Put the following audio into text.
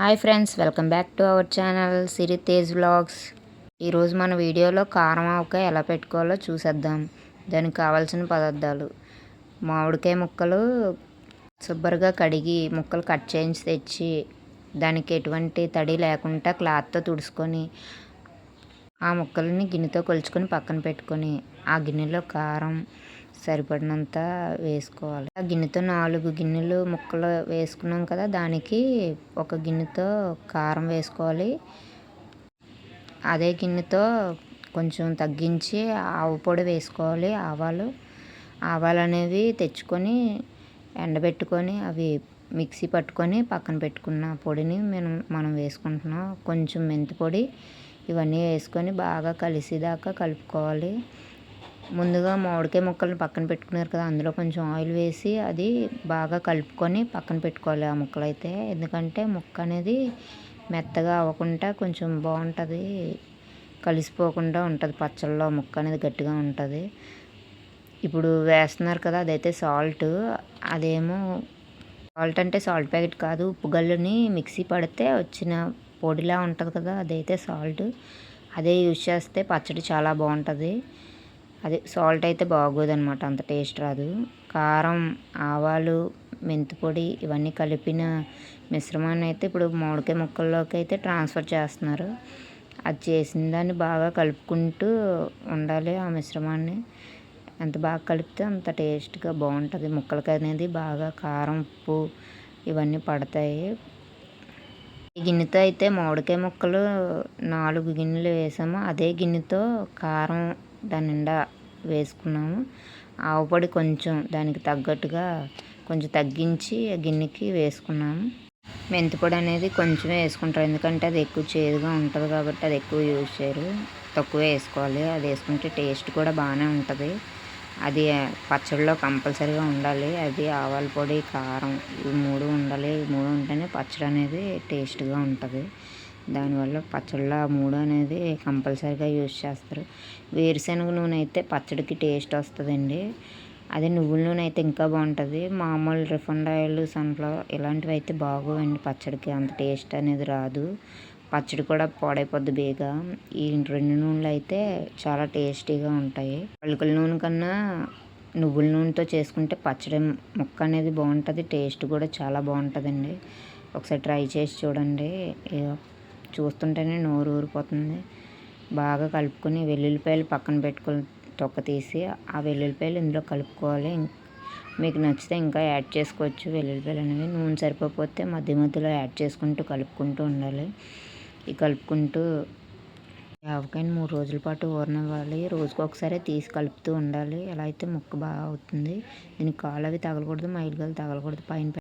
Hi friends welcome back to our channel Siri Tej vlogs. ఈరోజు మన వీడియోలో కారం ఆవకాయ ఎలా పెట్టుకోవాలో చూసేద్దాం. దానికి కావాల్సిన పదార్థాలు. మామిడికాయ ముక్కలు శుభ్రంగా కడిగి ముక్కలు కట్ చేయించి తెచ్చి దానికి ఎటువంటి తడి లేకుండా క్లాత్తో తుడుచుకొని ఆ ముక్కల్ని గిన్నెతో కొలుచుకొని పక్కన పెట్టుకొని ఆ గిన్నెలో కారం సరిపడినంత వేసుకోవాలి. ఆ గిన్నెతో నాలుగు గిన్నెలు ముక్కలు వేసుకున్నాం కదా దానికి ఒక గిన్నెతో కారం వేసుకోవాలి. అదే గిన్నెతో కొంచెం తగ్గించి ఆవు పొడి వేసుకోవాలి ఆవాలు. ఆవాలు అనేవి తెచ్చుకొని ఎండబెట్టుకొని అవి మిక్సీ పట్టుకొని పక్కన పెట్టుకున్న పొడిని మనం మనం వేసుకుంటున్నాం. కొంచెం మెంతి పొడి ఇవన్నీ వేసుకొని బాగా కలిసేదాకా కలుపుకోవాలి. ముందుగా మామిడికాయ ముక్కలను పక్కన పెట్టుకున్నారు కదా అందులో కొంచెం ఆయిల్ వేసి అది బాగా కలుపుకొని పక్కన పెట్టుకోవాలి ఆ ముక్కలు అయితే ఎందుకంటే ముక్క అనేది మెత్తగా అవ్వకుండా కొంచెం బాగుంటుంది కలిసిపోకుండా ఉంటుంది పచ్చళ్ళలో. ముక్క అనేది గట్టిగా ఉంటుంది. ఇప్పుడు వేస్తున్నారు కదా అదైతే సాల్ట్. అదేమో సాల్ట్ అంటే సాల్ట్ ప్యాకెట్ కాదు ఉప్పు గల్లుని మిక్సీ పడితే వచ్చిన పొడిలా ఉంటుంది కదా అదైతే సాల్ట్. అదే యూజ్ చేస్తే పచ్చడి చాలా బాగుంటుంది. అది సాల్ట్ అయితే బాగోదనమాట అంత టేస్ట్ రాదు. కారం ఆవాలు మెంతిపొడి ఇవన్నీ కలిపిన మిశ్రమాన్ని అయితే ఇప్పుడు మామిడికాయ ముక్కల్లోకి అయితే ట్రాన్స్ఫర్ చేస్తున్నారు. అది చేసిన దాన్ని బాగా కలుపుకుంటూ ఉండాలి ఆ మిశ్రమాన్ని. ఎంత బాగా కలిపితే అంత టేస్ట్గా బాగుంటుంది. ముక్కలకి అనేది బాగా కారం ఉప్పు ఇవన్నీ పడతాయి. ఈ గిన్నెతో అయితే మామిడికాయ ముక్కలు నాలుగు గిన్నెలు వేసాము. అదే గిన్నెతో కారం దాని నిండా వేసుకున్నాము. ఆవు పొడి కొంచెం దానికి తగ్గట్టుగా కొంచెం తగ్గించి గిన్నెకి వేసుకున్నాము. మెంతిపొడి అనేది కొంచెమే వేసుకుంటారు. ఎందుకంటే అది ఎక్కువ చేదుగా ఉంటుంది కాబట్టి అది ఎక్కువ యూజ్ చేయరు. తక్కువ వేసుకోవాలి. అది వేసుకుంటే టేస్ట్ కూడా బాగానే ఉంటుంది. అది పచ్చడిలో కంపల్సరీగా ఉండాలి. అది ఆవాల పొడి కారం ఇవి మూడు ఉండాలి. ఈ మూడు ఉంటేనే పచ్చడి అనేది టేస్ట్గా ఉంటుంది. దానివల్ల పచ్చళ్ళ మూడు అనేది కంపల్సరీగా యూజ్ చేస్తారు. వేరుశనగ నూనె అయితే పచ్చడికి టేస్ట్ వస్తుందండి. అదే నువ్వుల నూనె అయితే ఇంకా బాగుంటుంది. మామూలు రిఫండ్ ఆయిల్ సన్ఫ్లవర్ ఇలాంటివి అయితే బాగోవండి పచ్చడికి. అంత టేస్ట్ అనేది రాదు. పచ్చడి కూడా పాడైపోద్ది బేగా. ఈ రెండు నూనెలు అయితే చాలా టేస్టీగా ఉంటాయి. పలుకుల నూనె కన్నా నువ్వుల నూనెతో చేసుకుంటే పచ్చడి ముక్క అనేది బాగుంటుంది. టేస్ట్ కూడా చాలా బాగుంటుందండి. ఒకసారి ట్రై చేసి చూడండి. చూస్తుంటేనే నోరు ఊరిపోతుంది. బాగా కలుపుకొని వెల్లుల్లిపాయలు పక్కన పెట్టుకొని తొక్క తీసి ఆ వెల్లుల్లిపాయలు ఇందులో కలుపుకోవాలి. మీకు నచ్చితే ఇంకా యాడ్ చేసుకోవచ్చు. వెల్లుల్లిపాయలు అనేవి నూనె సరిపోతే మధ్య మధ్యలో యాడ్ చేసుకుంటూ కలుపుకుంటూ ఉండాలి. ఈ కలుపుకుంటూ ఆవకాయని మూడు రోజుల పాటు ఊరనివ్వాలి. రోజుకు ఒకసారి తీసి కలుపుతూ ఉండాలి. ఎలా అయితే ముక్క బాగా అవుతుంది. దీనికి కాలు అవి తగలకూడదు. మైలుగలు తగలకూడదు. పైన